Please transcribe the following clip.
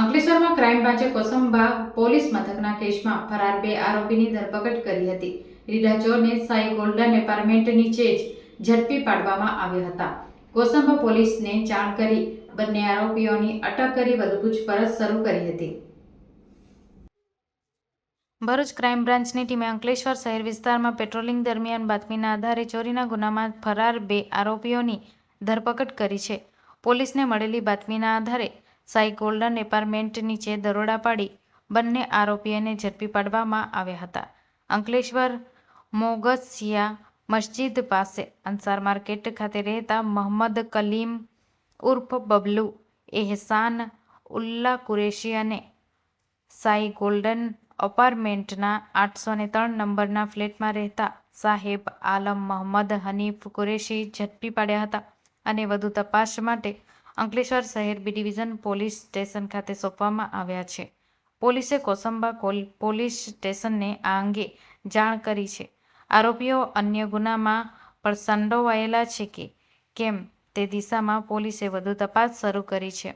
અંકલેશ્વરમાં crime બ્રાન્ચે Kosamba police મથકના કેસમાં ફરાર બે આરોપીની ધરપકડ કરી હતી. રીડા ચોરને સાઈ ગોલ્ડન એપાર્ટમેન્ટ નીચે જ ઝડપી પાડવામાં આવ્યા હતા. કોસંબા પોલીસને જાણ કરી બંને આરોપીઓની અટક કરી વધુ પૂછપરછ શરૂ કરી હતી. ભરૂચ ક્રાઇમ બ્રાન્ચની ટીમે અંકલેશ્વર શહેર વિસ્તારમાં પેટ્રોલિંગ દરમિયાન બાતમીના આધારે ચોરીના ગુનામાં ફરાર બે આરોપીઓની ધરપકડ કરી છે. પોલીસને મળેલી બાતમીના આધારે સાઈ ગોલ્ડન એપાર્ટમેન્ટ નીચે દરોડા પાડી, બંને આરોપીઓને ઝડપી પાડવામાં આવ્યા હતા. અંકલેશ્વર મોગસિયા મસ્જિદ પાસે અંસાર માર્કેટ ખાતે રહેતા મોહમ્મદ કલીમ ઉર્ફ બબલુ, એહસાન ઉલ્લા કુરેશી અને સાઈ ગોલ્ડન અપાર્ટમેન્ટના આઠસો ને ત્રણ નંબરના ફ્લેટમાં રહેતા સાહેબ આલમ મોહમ્મદ હનીફ કુરેશી ઝડપી પાડ્યા હતા અને વધુ તપાસ માટે અંકલેશ્વર શહેર બી ડિવિઝન પોલીસ સ્ટેશન ખાતે સોંપવામાં આવ્યા છે. પોલીસે કોસંબા પોલીસ સ્ટેશનને આ અંગે જાણ કરી છે. આરોપીઓ અન્ય ગુનામાં પણ સંડોવાયેલા છે કે કેમ તે દિશામાં પોલીસે વધુ તપાસ શરૂ કરી છે.